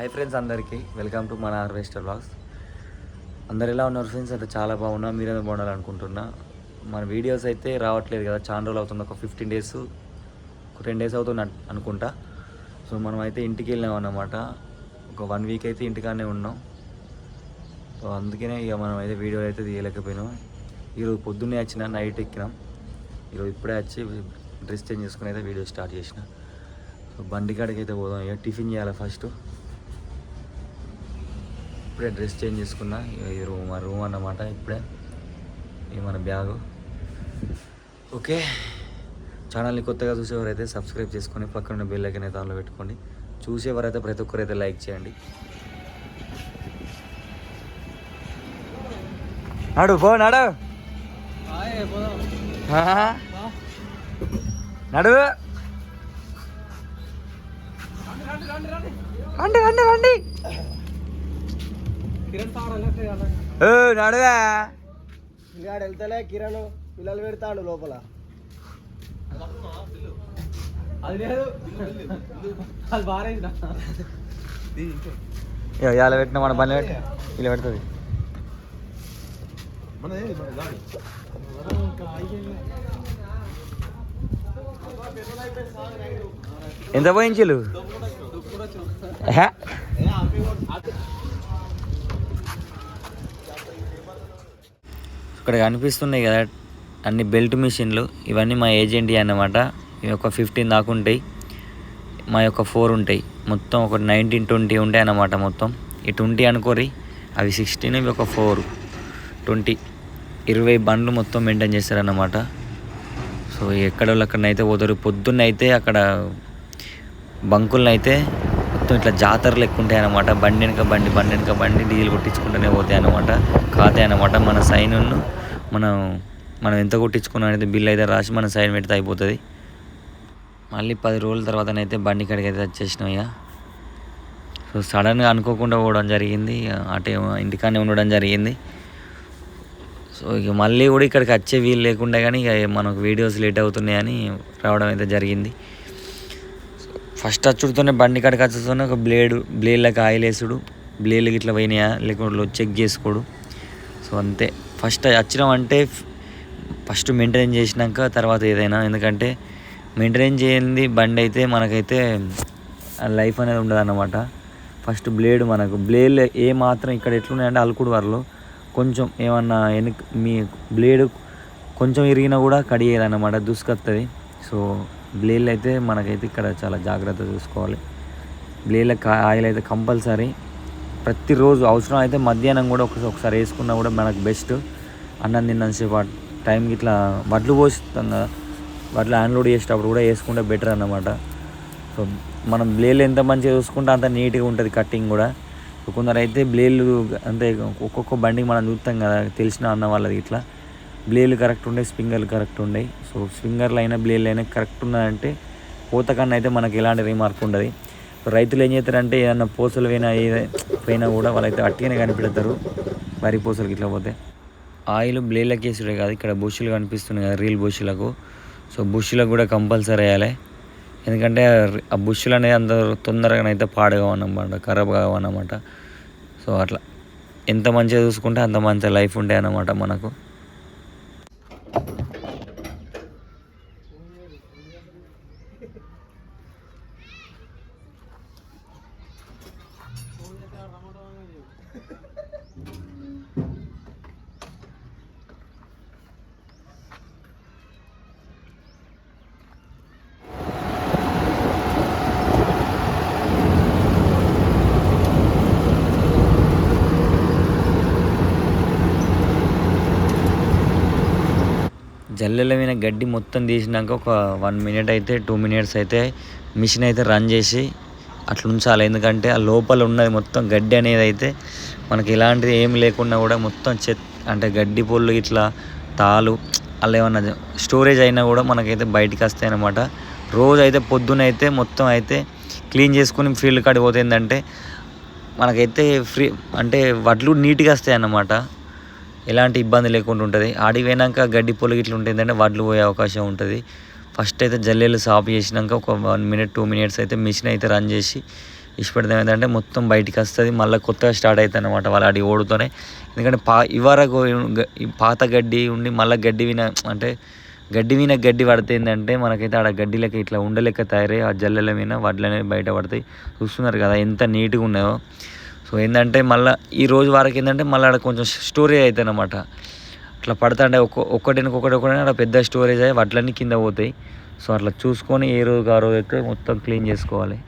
Hi friends అందరికీ welcome to మన harvester blogs అందరు ఎలా ఉన్నారు ఫ్రెండ్స్ అయితే చాలా బాగున్నా మీరేదో బాగున్నారు అనుకుంటున్నా మన వీడియోస్ అయితే రావట్లేదు కదా చాలా రోజులు అవుతుంది ఒక ఫిఫ్టీన్ డేస్ ఒక టెన్ డేస్ అవుతుంది అనుకుంటా. సో మనం అయితే ఇంటికి వెళ్ళినాం అన్నమాట. ఒక వన్ వీక్ అయితే ఇంటికానే ఉన్నాం. సో అందుకనే ఇక మనం అయితే వీడియోలు అయితే తీయలేకపోయినాం. ఈరోజు పొద్దున్నే వచ్చిన నైట్ ఎక్కినాం. ఈరోజు ఇప్పుడే వచ్చి డ్రెస్ చేంజ్ చేసుకుని అయితే వీడియో స్టార్ట్ చేసిన. సో బండి కాడికి అయితే పోదాం ఇక టిఫిన్ చేయాలి ఫస్ట్ ఇప్పుడే డ్రెస్ చేంజ్ చేసుకున్నా. ఇది రూమ్ మా రూమ్ అన్నమాట ఇప్పుడే. ఇది మన బ్యాగు. ఓకే. ఛానల్ని కొత్తగా చూసేవారైతే సబ్స్క్రైబ్ చేసుకొని పక్కన ఉన్న బెల్ ఐకన్ అయితే ఆన్లో పెట్టుకోండి. చూసేవారైతే ప్రతి ఒక్కరైతే లైక్ చేయండి. నడు పో నడు. రండి రండి రండి ఏ, నడువా. పిల్లాడు వెళ్తలే కిరణ్ పిల్లలు పెడతాడు లోపల. అది లేదు. అది బారేసిన. ఇక ఇలా పెట్టిన మన బండి పెట్టి ఇలా పెడుతుంది. ఎంత పోయించులు ఇక్కడ కనిపిస్తున్నాయి కదా అన్ని బెల్ట్ మిషన్లు. ఇవన్నీ మా ఏజెంట్ అన్నమాట. ఇవి ఒక ఫిఫ్టీన్ దాకా ఉంటాయి. మా యొక్క ఫోర్ ఉంటాయి. మొత్తం ఒక నైన్టీన్ ట్వంటీ ఉంటాయి అన్నమాట మొత్తం. ఈ ట్వంటీ అనుకోరి అవి సిక్స్టీన్ ఇవి ఒక ఫోర్. ట్వంటీ. ఇరవై బండ్లు మొత్తం మెయింటైన్ చేస్తారన్నమాట. సో ఎక్కడ అక్కడనైతే పోతారు. పొద్దున్న అయితే అక్కడ బంకులనైతే మొత్తం ఇట్లా జాతరలు ఎక్కువ ఉంటాయి అన్నమాట. బండి వెనక బండి బండి వెనక బండి డీజిల్ కొట్టించుకుంటూనే పోతాయి అన్నమాట. కాతాయి అన్నమాట. మన సైన్ మనం మనం ఎంత కొట్టించుకున్నా అనేది బిల్ అయితే రాసి మన సైన్ పెడితే అయిపోతుంది. మళ్ళీ పది రోజుల తర్వాతనైతే బండి కాడికి అయితే వచ్చేసినాం ఇక సో సడన్గా అనుకోకుండా పోవడం జరిగింది అటే ఇంటికానే ఉండడం జరిగింది. సో ఇక మళ్ళీ కూడా ఇక్కడికి వచ్చే వీలు లేకుండా కానీ ఇక మనకు వీడియోస్ లేట్ అవుతున్నాయని రావడం అయితే జరిగింది. ఫస్ట్ అచ్చుడుతోనే బండి కాడికి వచ్చుతూనే ఒక బ్లేడు బ్లేడ్లకు ఆయిల్ వేసుడు బ్లేడ్లకి ఇట్లా పోయినాయా లేకుండా చెక్ చేసుకోడు. సో అంతే. ఫస్ట్ వచ్చినాం అంటే ఫస్ట్ మెయింటైన్ చేసినాక తర్వాత ఏదైనా. ఎందుకంటే మెయింటైన్ చేయండి బండి అయితే మనకైతే లైఫ్ అనేది ఉండదు అన్నమాట ఫస్ట్ బ్లేడ్ మనకు. బ్లేడ్ ఏ మాత్రం ఇక్కడ ఎట్లున్నాయంటే అలుకుడు వరలో కొంచెం ఏమన్నా వెనుక మీ బ్లేడ్ కొంచెం ఇరిగినా కూడా కడిగేదన్నమాట దుసుకొస్తుంది సో బ్లేడ్లు అయితే మనకైతే ఇక్కడ చాలా జాగ్రత్త చూసుకోవాలి. బ్లేడ్ల ఆయిల్ అయితే కంపల్సరీ ప్రతిరోజు అవసరం అయితే మధ్యాహ్నం కూడా ఒకసారి ఒకసారి వేసుకున్నా కూడా మనకు బెస్ట్. అన్నం తిన్నంతసేపు ఆ టైంకి ఇట్లా వడ్లు పోస్తాం కదా వడ్లు అన్లోడ్ చేసేటప్పుడు కూడా వేసుకుంటే బెటర్ అన్నమాట. సో మనం బ్లేడ్లు ఎంత మంచిగా చూసుకుంటే అంత నీట్గా ఉంటుంది కటింగ్ కూడా. కొందరు అయితే బ్లేలు అంటే ఒక్కొక్క బండికి మనం చూస్తాం కదా తెలిసిన అన్న వాళ్ళది ఇట్లా. బ్లేలు కరెక్ట్ ఉండే స్పింగర్లు కరెక్ట్ ఉండే. సో స్పింగర్లు అయినా బ్లేలు అయినా కరెక్ట్ ఉన్నదంటే కోతకన్నా అయితే మనకి ఎలాంటి రీమార్క్ ఉండదు. రైతులు ఏం చేస్తారంటే ఏదన్నా పూసలు పోయినా ఏదైనా పోయినా కూడా వాళ్ళైతే అట్టిగానే కనిపెడతారు. వరి పూసలకి ఇట్లా పోతే. ఆయిల్ బ్లేడ్లకి వేసుడే కాదు ఇక్కడ బుష్లు కనిపిస్తున్నాయి కదా రీల్ బుష్లకు. సో బుష్లకు కూడా కంపల్సరీ వేయాలి. ఎందుకంటే ఆ బుషులు అనేది అంత తొందరగా అయితే పాడుగావన్నమాట ఖరాబ్ కావన్నమాట. సో అట్లా. ఎంత మంచిగా చూసుకుంటే అంత మంచి లైఫ్ ఉంటాయి అన్నమాట మనకు. జల్లెల మీద గడ్డి మొత్తం తీసినాక ఒక వన్ మినిట్ అయితే టూ మినిట్స్ అయితే మిషన్ అయితే రన్ చేసి అట్లా ఉంచాలి. ఎందుకంటే ఆ లోపల ఉన్నది మొత్తం గడ్డి అనేది అయితే మనకి ఎలాంటిది ఏం లేకుండా కూడా మొత్తం చెత్ అంటే గడ్డి పొల్లు ఇట్లా తాలు అలా ఏమన్నా స్టోరేజ్ అయినా కూడా మనకైతే బయటికి వస్తాయి అన్నమాట. రోజు అయితే పొద్దున అయితే మొత్తం అయితే క్లీన్ చేసుకుని ఫీల్డ్ కాడికి పోతే ఏంటంటే మనకైతే ఫ్రీ అంటే వడ్లు నీట్గా వస్తాయి అన్నమాట. ఎలాంటి ఇబ్బంది లేకుండా ఉంటుంది. ఆడికి పోయినాక గడ్డి పొలుగు ఇట్లా ఉంటుంది అంటే వడ్లు పోయే అవకాశం ఉంటుంది. ఫస్ట్ అయితే జల్లెలు సాఫ్ చేసినాక ఒక వన్ మినిట్ టూ మినిట్స్ అయితే మిషన్ అయితే రన్ చేసి ఇష్టపడతాం ఏంటంటే మొత్తం బయటికి వస్తుంది. మళ్ళీ కొత్తగా స్టార్ట్ అవుతుంది అనమాట వాళ్ళ అడి ఓడుతోనే. ఎందుకంటే పా ఇవరకు పాత గడ్డి ఉండి మళ్ళీ గడ్డి విన అంటే గడ్డి మీద గడ్డి పడితే ఏంటంటే మనకైతే ఆడ గడ్డి లెక్క ఇట్లా ఉండలేక తయారై ఆ జల్లెల మీద వడ్లు బయట పడతాయి. చూస్తున్నారు కదా ఎంత నీట్గా ఉన్నాయో. సో ఏంటంటే మళ్ళీ ఈ రోజు వరకు ఏంటంటే మళ్ళీ ఆడ కొంచెం స్టోరేజ్ అవుతాయి అనమాట అట్లా పడతాంటే ఒక్క ఒక్కటికి ఒకటి ఒకటి అక్కడ పెద్ద స్టోరేజ్ అయ్యి వడ్లన్నీ కింద పోతాయి. సో అట్లా చూసుకొని ఏ రోజు ఆ రోజు అయితే మొత్తం క్లీన్ చేసుకోవాలి.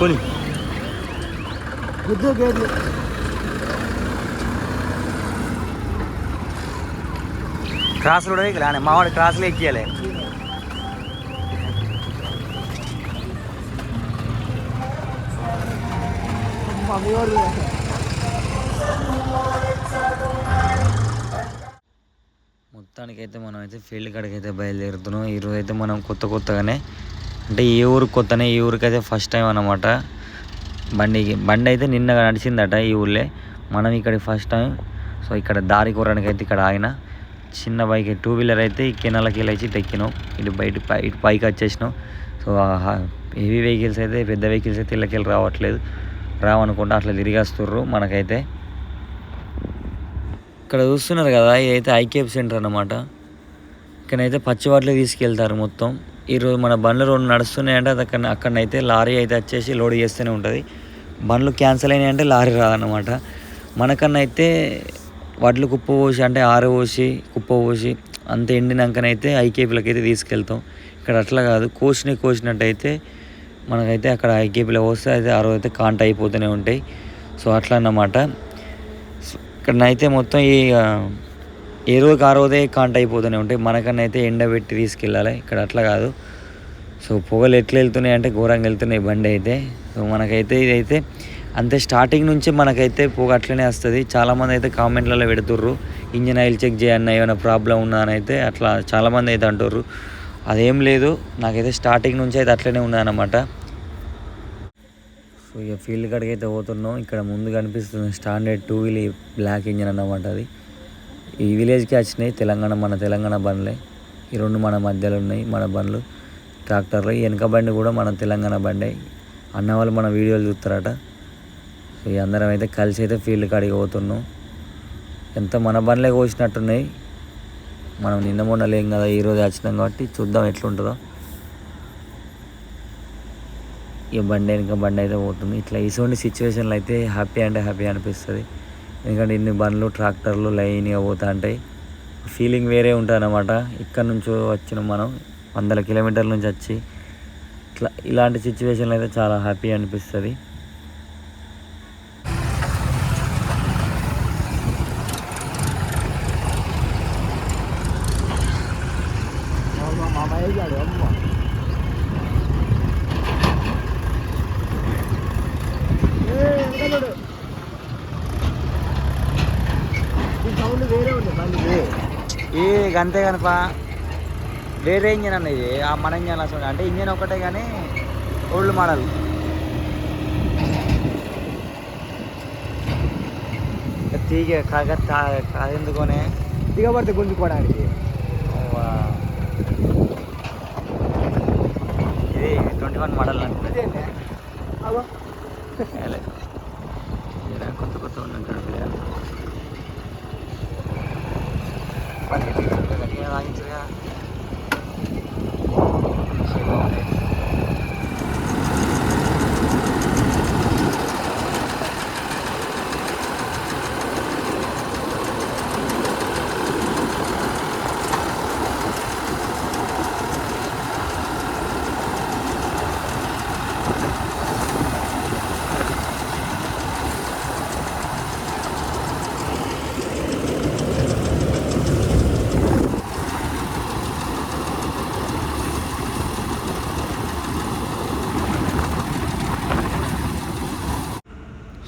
కొని గుద్దు ఇక్కడ క్రాస్లు కూడా ఎక్కలే. మావాడు క్రాస్లు ఎక్కియాలి. మొత్తానికైతే మనం అయితే ఫీల్డ్ కాడికి అయితే బయలుదేరుతున్నాం ఈరోజు అయితే మనం కొత్త కొత్తగానే అంటే ఈ ఊరు కొత్తనే ఈ ఊరికి అయితే ఫస్ట్ టైం అనమాట బండికి బండి అయితే నిన్న నడిచిందట ఈ ఊళ్ళే మనం ఇక్కడ ఫస్ట్ టైం సో ఇక్కడ దారి కూరడానికి అయితే ఇక్కడ ఆగిన. చిన్న బైక్ టూ వీలర్ అయితే ఈ కెనాలకి వెళ్ళి ఇటు ఎక్కినాం. ఇటు బయట పై- ఇటు పైకి వచ్చేసినాం. సో హెవీ వెహికల్స్ అయితే పెద్ద వెహికల్స్ అయితే ఇళ్ళకెళ్ళి రావట్లేదు. రావనుకుంటా అట్లా తిరిగేస్తుర్రు మనకైతే. ఇక్కడ చూస్తున్నారు కదా ఇదైతే ఐకేప్ సెంటర్ అనమాట ఇక్కడైతే పచ్చివాట్లు తీసుకెళ్తారు మొత్తం. ఈరోజు మన బండ్లు రెండు నడుస్తున్నాయంటే అది అక్కడ అక్కడనైతే లారీ అయితే వచ్చేసి లోడ్ చేస్తూనే ఉంటుంది. బండ్లు క్యాన్సిల్ అయినాయంటే లారీ రాదనమాట మనకన్నా అయితే వడ్లు కుప్ప పోసి అంటే ఆరబోసి కుప్ప పోసి అంత ఎండినాకనైతే ఐకేపీలకి అయితే తీసుకెళ్తాం. ఇక్కడ అట్లా కాదు కోసిన కోసినట్టయితే మనకైతే అక్కడ ఐకేపీలో పోస్తే అయితే ఆ రోజు అయితే కాంట అయిపోతూనే ఉంటాయి. సో అట్లా అన్నమాట. ఇక్కడనైతే మొత్తం ఈ ఏ రోజుకి ఆ రోజే కాంట అయిపోతూనే ఉంటాయి. మనకన్నా అయితే ఎండబెట్టి తీసుకెళ్ళాలి. ఇక్కడ అట్లా కాదు. సో పొగలు ఎట్లా వెళ్తున్నాయి అంటే ఘోరంగా వెళ్తున్నాయి బండి అయితే. సో మనకైతే ఇదైతే అంతే స్టార్టింగ్ నుంచి మనకైతే పొగ అట్లనే వస్తుంది. చాలామంది అయితే కామెంట్లలో పెడుతుర్రు ఇంజిన్ ఆయిల్ చెక్ చేయన్న ఏమైనా ప్రాబ్లం ఉందా అని అయితే అట్లా చాలామంది అయితే అంటుర్రు. అదేం లేదు నాకైతే స్టార్టింగ్ నుంచి అయితే అట్లనే ఉన్నదన్నమాట సో ఇక ఫీల్డ్ కాడికి అయితే పోతున్నాం. ఇక్కడ ముందు కనిపిస్తుంది standard two wheel block engine అన్నమాట అది. ఈ విలేజ్కి వచ్చినాయి తెలంగాణ మన తెలంగాణ బండ్లే. ఈ రెండు మన మధ్యలో ఉన్నాయి మన బండ్లు. ట్రాక్టర్లు ఈ వెనక బండి కూడా మన తెలంగాణ బండే. అన్న వాళ్ళు మన వీడియోలు చూస్తారట. సో ఈ అందరం అయితే కలిసి అయితే ఫీల్డ్ కాడికి పోతున్నాం. ఎంత మన బండ్లే కోసినట్టున్నాయి. మనం నిన్న మొన్న లేం కదా ఈరోజు వచ్చినాం కాబట్టి చూద్దాం ఎట్లుంటుందో. ఇక బండి ఇంకా బండి అయితే పోతుంది. ఇట్లా ఇటువంటి సిచ్యువేషన్లు అయితే హ్యాపీ అంటే హ్యాపీ అనిపిస్తుంది. ఎందుకంటే ఇన్ని బండ్లు ట్రాక్టర్లు లైన్గా పోతా ఉంటాయి ఫీలింగ్ వేరే ఉంటుంది అనమాట ఇక్కడ నుంచి వచ్చిన మనం వందల కిలోమీటర్ల నుంచి వచ్చి. ఇట్లా ఇలాంటి సిచ్యువేషన్లు అయితే చాలా హ్యాపీ అనిపిస్తుంది మామయ్య వెళ్ళాడు అమ్మ ఏ, వెనకాలడు. ఈ సౌండ్ వేరే ఉంది బండి ఈ అంతే కనుక. వేరే ఇంజన్ అన్న ఇది ఆ మన ఇంజన్ అసలు అంటే ఇంజన్ ఒకటే కానీ ఓల్డ్ మోడల్. తీగ కాక కాదెందుకోనే దిగబడితే గుంజుకోవడానికి. ఇది ట్వంటీ వన్ మోడల్ అంటే 把你的那个天然垃圾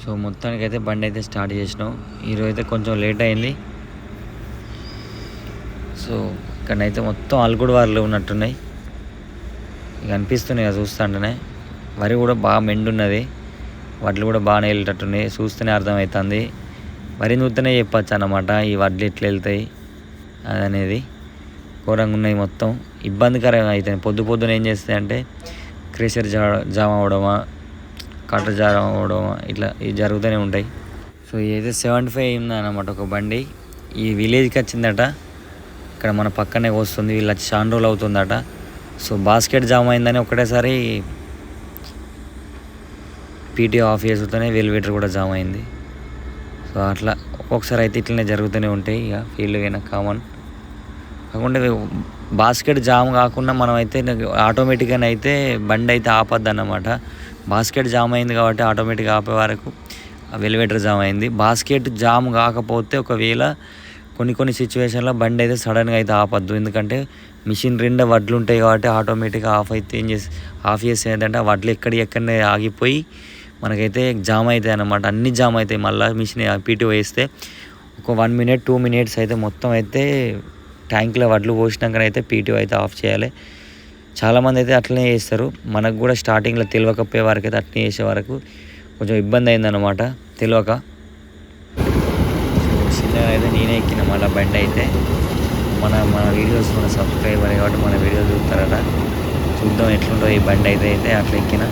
సో మొత్తానికి అయితే బండి అయితే స్టార్ట్ చేసినాం. ఈరోజు అయితే కొంచెం లేట్ అయింది. సో ఇక్కడనైతే మొత్తం అలుగుడు వారిలో ఉన్నట్టున్నాయి. ఇక అనిపిస్తున్నాయి కదా చూస్తుంటేనే. వరి కూడా బాగా మెండున్నది. వడ్లు కూడా బాగానే వెళ్ళేటట్టున్నాయి చూస్తేనే అర్థమవుతుంది. వరి చూస్తేనే చెప్పచ్చు అన్నమాట. ఈ వడ్లు ఎట్లా వెళ్తాయి అదనేది. ఘోరంగా ఉన్నాయి మొత్తం. ఇబ్బందికరంగా అవుతాయి పొద్దు పొద్దున ఏం చేస్తాయి అంటే క్రెషర్ జా జామ అవడమా కట్ట జామ్ ఇట్లా ఇవి జరుగుతూనే ఉంటాయి. సో ఇదైతే సెవెంటీ ఫైవ్ అయిందన్నమాట ఒక బండి. ఈ విలేజ్కి వచ్చిందట. ఇక్కడ మన పక్కనే వస్తుంది వీళ్ళు వచ్చి చాలా రోజులు అవుతుందట. సో బాస్కెట్ జామ్ అయిందని ఒకటేసారి పీటీ ఆఫ్ చేసుతూనే వెలివేటర్ కూడా జామ్ అయింది. సో అట్లా ఒక్కొక్కసారి అయితే ఇట్లనే జరుగుతూనే ఉంటాయి ఇక ఫీల్డ్ అయినా కామన్. కాకుండా బాస్కెట్ జామ్ కాకుండా మనం అయితే ఆటోమేటిక్గా అయితే బండి అయితే ఆపద్దు అన్నమాట బాస్కెట్ జామ్ అయింది కాబట్టి ఆటోమేటిక్గా ఆపే వరకు వెలివేటర్ జామ్ అయింది. బాస్కెట్ జామ్ కాకపోతే ఒకవేళ కొన్ని కొన్ని సిచ్యువేషన్లో బండి అయితే సడన్గా అయితే ఆపద్దు. ఎందుకంటే మిషన్ రెండు వడ్లు ఉంటాయి కాబట్టి ఆటోమేటిక్గా ఆఫ్ అయితే ఏం చేసి ఆఫ్ చేసి ఏంటంటే ఆ వడ్లు ఎక్కడి ఎక్కడనే ఆగిపోయి మనకైతే జామ్ అవుతాయి అన్నమాట. అన్ని జామ్ అవుతాయి మళ్ళీ మిషన్ పీటీ వేస్తే. ఒక వన్ మినిట్ టూ మినిట్స్ అయితే మొత్తం అయితే ట్యాంక్లో వడ్లు పోసినాకనైతే పీటీ అయితే ఆఫ్ చేయాలి. చాలామంది అయితే అట్లనే చేస్తారు. మనకు కూడా స్టార్టింగ్లో తెలియకపోయే వరకు అయితే అట్లనే చేసే వరకు కొంచెం ఇబ్బంది అయిందనమాట తెలియక. సో చిన్నగా అయితే నేనే ఎక్కిన మళ్ళీ బండి అయితే. మన మన వీడియోస్ మన సబ్స్క్రైబర్ కాబట్టి మన వీడియోస్ చూస్తారట. చూద్దాం ఎట్లుంటుందో ఈ బండి అయితే అయితే అట్లా ఎక్కిన.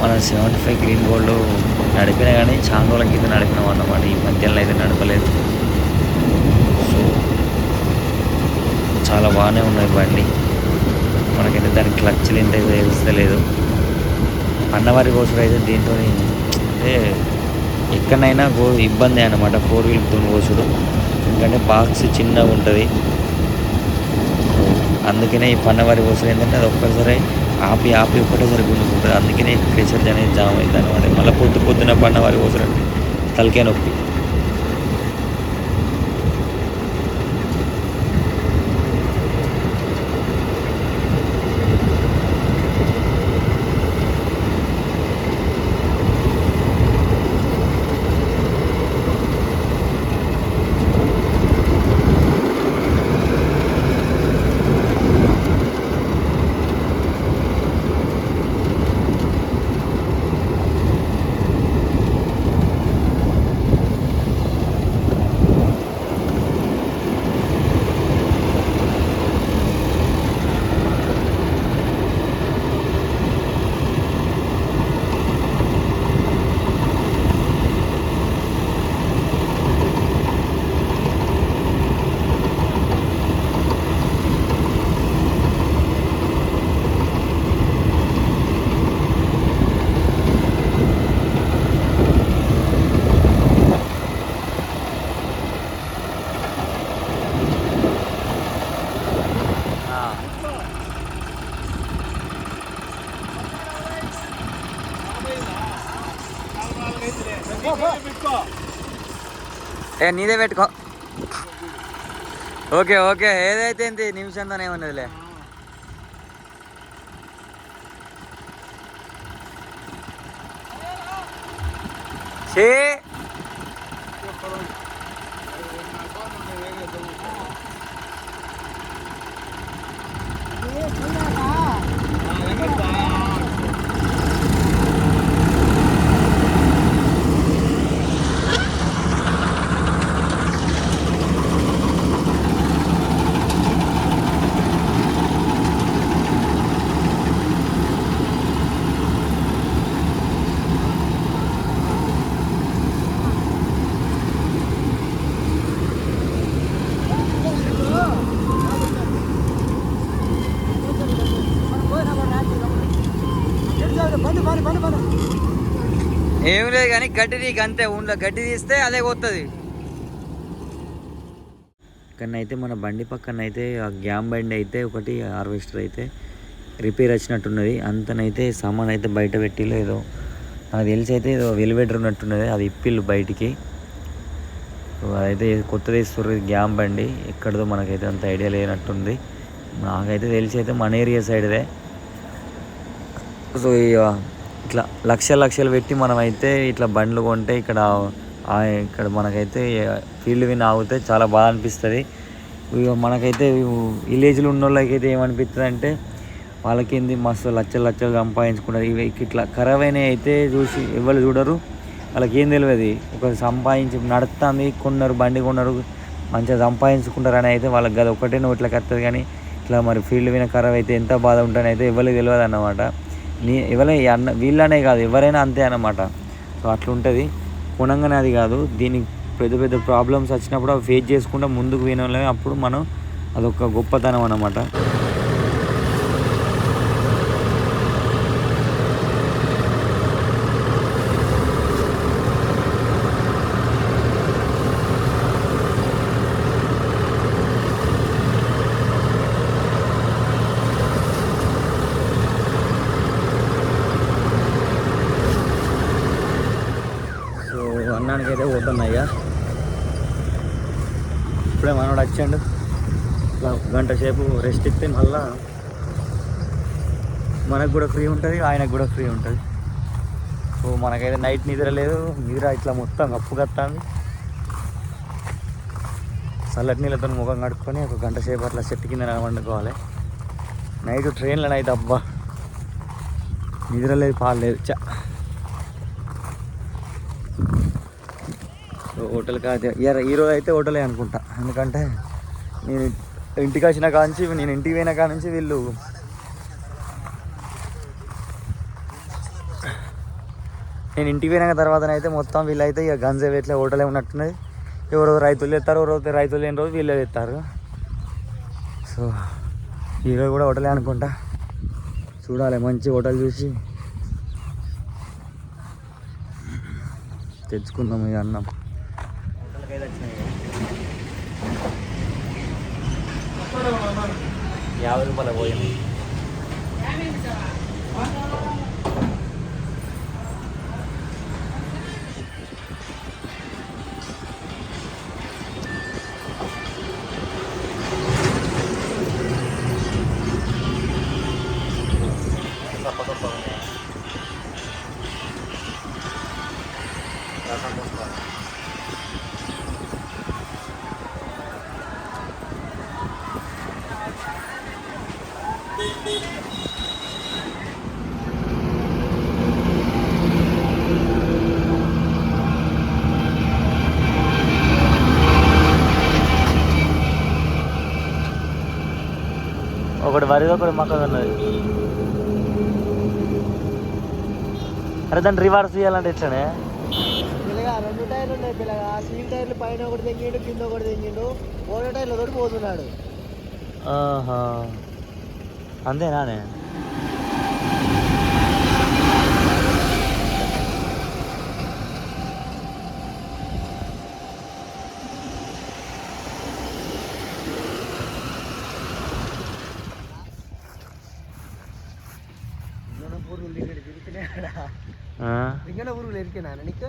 మన సెవెంటీ ఫైవ్ గ్రీన్ గోల్డ్ నడిపినా కానీ చాలా రోజుల కింద నడిపినాం అన్నమాట. ఈ మధ్యలో అయితే నడపలేదు. సో చాలా బాగానే ఉన్నాయి బండి. మనకైతే దానికి క్లచ్లు ఎంత తెలుస్తలేదు అన్నవారి కోసం అయితే దీంతో అంటే ఎక్కడైనా గో ఇబ్బంది అనమాట ఫోర్ వీల్తో కోసుడు ఎందుకంటే బాక్స్ చిన్నగా ఉంటుంది. అందుకనే ఈ పన్నవారి కోసం ఏంటంటే అది ఒక్కసారి ఆపి ఆపి ఒక్కటేసారి గుంజుకుంటుంది అందుకనే ప్రెషర్ అనేది జామ్ అవుతుంది అనమాట మళ్ళీ పొద్దు పొద్దున పన్నవారి కోసం అంటే తలకే నొప్పి. ఏ నీదే పెట్టుకో. ఓకే ఓకే ఏదైతే ఏంటి నిమిషంతోనే ఏమన్నదిలే చే ఏం లేదు కానీ గడ్డి నీకు అంతే ఊళ్ళో గడ్డి తీస్తే అదే కొత్తది అయితే మన బండి పక్కన అయితే ఆ గ్యామ్ బండి అయితే ఒకటి హార్వెస్టర్ అయితే రిపేర్ వచ్చినట్టున్నది. అంతనైతే సామాన్ అయితే బయట పెట్టి ఏదో నాకు తెలిసి అయితే ఏదో వెలివేటర్ ఉన్నట్టున్నది. అది ఇప్పిల్లు బయటికి. సో అదైతే కొత్తది ఇస్తుర్రు గ్యామ్ బండి. ఎక్కడదో మనకైతే అంత ఐడియా లేనట్టుంది. నాకైతే తెలిసి అయితే మన ఏరియా సైడ్దే. సో ఇక ఇట్లా లక్షలు లక్షలు పెట్టి మనమైతే ఇట్లా బండ్లు కొంటే ఇక్కడ ఇక్కడ మనకైతే ఫీల్డ్ విన్ ఆగితే చాలా బాగా అనిపిస్తుంది. ఇక మనకైతే విలేజ్లో ఉన్న వాళ్ళకైతే ఏమనిపిస్తుంది అంటే వాళ్ళకేంది మస్తు లక్షలు లక్షలు సంపాదించుకుంటారు. ఇవి ఇట్లా ఖరాబ్ అయినవి అయితే చూసి ఎవరు చూడరు. వాళ్ళకి ఏం తెలియదు ఒక సంపాదించి నడుస్తుంది కొన్నారు బండి కొన్నారు మంచిగా సంపాదించుకుంటారు అని అయితే వాళ్ళకి అది ఒకటే నోట్లకి వస్తుంది కానీ ఇట్లా మరి ఫీల్డ్ మీద ఖరాబ్ అయితే ఎంత బాధ ఉంటుందని అయితే ఎవరికి తెలియదు అన్నమాట నీ ఎవరే ఈ అన్న వీళ్ళనే కాదు ఎవరైనా అంతే అన్నమాట. సో అట్లుంటుంది. కొనంగానే అది కాదు దీనికి పెద్ద పెద్ద ప్రాబ్లమ్స్ వచ్చినప్పుడు అవి ఫేస్ చేసుకుంటా ముందుకు పోయిన వాళ్ళమే అప్పుడు మనం అదొక గొప్పతనం అన్నమాట సో అన్నానికి అయితే పోతున్నాయ్యా ఇప్పుడే మనోడు వచ్చాడు ఇట్లా ఒక గంట సేపు రెస్ట్ ఇస్తే మళ్ళా మనకు కూడా ఫ్రీ ఉంటుంది ఆయనకు కూడా ఫ్రీ ఉంటుంది. సో మనకైతే నైట్ నిద్ర లేదు నిద్ర ఇట్లా మొత్తం కప్పు కత్తాంది. చల్లటి నీళ్ళతో ముఖం కడుక్కొని ఒక గంట సేపు అట్లా చెట్టు కింద వండుకోవాలి నైట్ ట్రైన్లో నైట్ అబ్బా. నిద్ర లేదు పాలు లేదు చా. హోటల్ కాదు ఈరోజు అయితే హోటలే అనుకుంటా. ఎందుకంటే నేను ఇంటికి వచ్చిన కాంచి నేను ఇంటికి పోయిన కాడ నుంచి వీళ్ళు నేను ఇంటికి పోయిన తర్వాతనైతే మొత్తం వీళ్ళైతే ఇక గంజే ఎట్లా హోటలే ఉన్నట్టున్నది. ఎవరో రైతులు ఎత్తారు ఎవరో రైతులు లేని రోజు వీళ్ళే తెస్తారు సో ఈరోజు కూడా హోటలే అనుకుంటా. చూడాలి మంచి హోటల్ చూసి తెచ్చుకుందాం ఇక అన్నం. యాభై రూపాయల పోయింది ఒకటి వరిది ఒకటి మొక్క ఉన్నది. అరే దాన్ని రివర్స్ చేయాలంటే ఇట్లానే పిల్లగా రెండు టైర్లు ఉన్నాయి పిల్లగా. సీల్ టైర్లు పైన ఒకటి తెంగిండు కింద ఒకటి తెంగిండు. ఓడో టైర్లు తోటి పోతున్నాడు. ఆహా. అంతేనానే రింగన పురుగులు ఇక్కడ తిరుగుతున్నాయి ఆ? రింగన పురుగులు ఎరికినా నీకు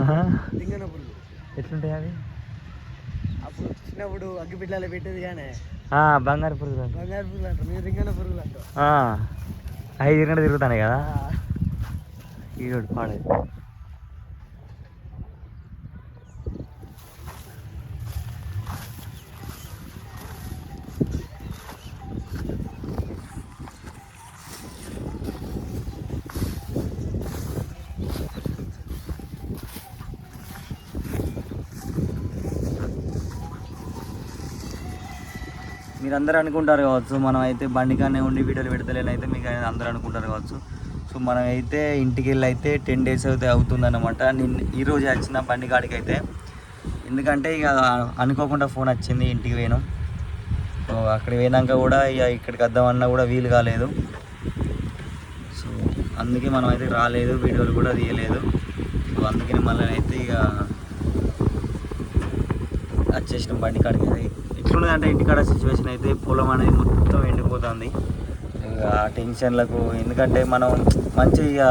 ఆహా. రింగన పురుగులు ఎట్లుంటాయి అవి అప్పుడు చిన్నప్పుడు అగ్గిపిల్లలు పెట్టేది కానీ బంగారు పురుగులు బంగారు పురుగులు అంటారు మీరు రింగన పురుగులు అంటారు ఆ, అవి తిరగండి తిరుగుతాయి కదా. ఈరోడు పాడే మీరు అందరూ అనుకుంటారు కావచ్చు మనం అయితే బండికానే ఉండి వీడియోలు పెడతలేని అయితే మీకు అందరూ అనుకుంటారు కావచ్చు. సో మనం అయితే ఇంటికి వెళ్ళి అయితే టెన్ డేస్ అయితే అవుతుందన్నమాట. నిన్న ఈరోజు వచ్చిన బండి కాడికి అయితే ఎందుకంటే ఇక అనుకోకుండా ఫోన్ వచ్చింది ఇంటికి పోయాను. సో అక్కడికి పోయినాక కూడా ఇక ఇక్కడికి వద్దామన్నా కూడా వీలు కాలేదు. సో అందుకే మనం అయితే రాలేదు వీడియోలు కూడా తీయలేదు. సో అందుకని మళ్ళీ అయితే ఇక వచ్చేసిన బండి కాడికి అయితే ఎట్లున్నది అంటే ఇంటికాడ సిచ్యువేషన్ అయితే పొలం అనేది మొత్తం ఎండిపోతుంది. ఇక ఆ టెన్షన్లకు ఎందుకంటే మనం మంచి ఇక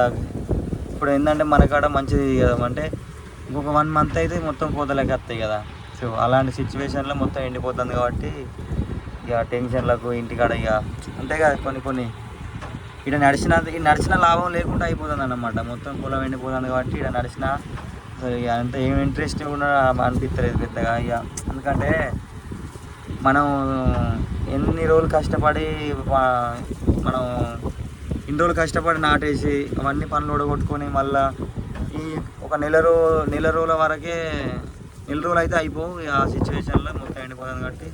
ఇప్పుడు ఏంటంటే మన కాడ మంచిది కదా అంటే ఇంకొక వన్ మంత్ అయితే మొత్తం కోతలకి వస్తాయి కదా. సో అలాంటి సిచ్యువేషన్లో మొత్తం ఎండిపోతుంది కాబట్టి ఇక టెన్షన్లకు ఇంటికాడ ఇక అంతే కదా కొన్ని కొన్ని. ఇక్కడ నడిచిన ఈ నడిచిన లాభం లేకుండా అయిపోతుంది అన్నమాట మొత్తం పొలం ఎండిపోతుంది కాబట్టి ఇక్కడ నడిచిన ఇక అంత ఏం ఇంట్రెస్ట్ కూడా అనిపిస్తలేదు పెద్దగా ఇక. ఎందుకంటే మనం ఎన్ని రోజులు కష్టపడి మనం ఇన్ని రోజులు కష్టపడి నాటేసి అవన్నీ పనులు ఓడగొట్టుకొని మళ్ళా ఈ ఒక నెల రో నెల రోజుల వరకే నెల రోజులు అయితే అయిపోవు. ఇక ఆ సిచ్యువేషన్లో మొత్తం ఎండిపోతుంది కాబట్టి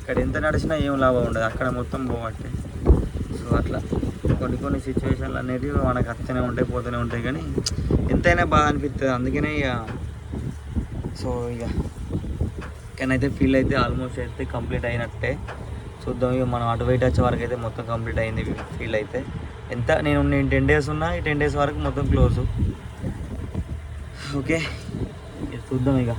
ఇక్కడ ఎంత నడిచినా ఏం లాభం ఉండదు. అక్కడ మొత్తం పోవట్టే సో అట్లా కొన్ని కొన్ని సిచ్యువేషన్లు అనేవి మనకు వస్తూనే ఉంటాయి పోతూనే ఉంటాయి. కానీ ఎంతైనా బాధ అనిపిస్తుంది అందుకనే ఇక సో ఇక కానీ అయితే ఫీల్ అయితే ఆల్మోస్ట్ అయితే కంప్లీట్ అయినట్టే. చూద్దాం ఇక మనం అటు బయట వచ్చే వరకు అయితే మొత్తం కంప్లీట్ అయింది ఫీల్ అయితే. ఎంత? నేను నేను టెన్ డేస్ ఉన్నా ఈ టెన్ డేస్ వరకు మొత్తం క్లోజ్ ఓకే చూద్దాం ఇక.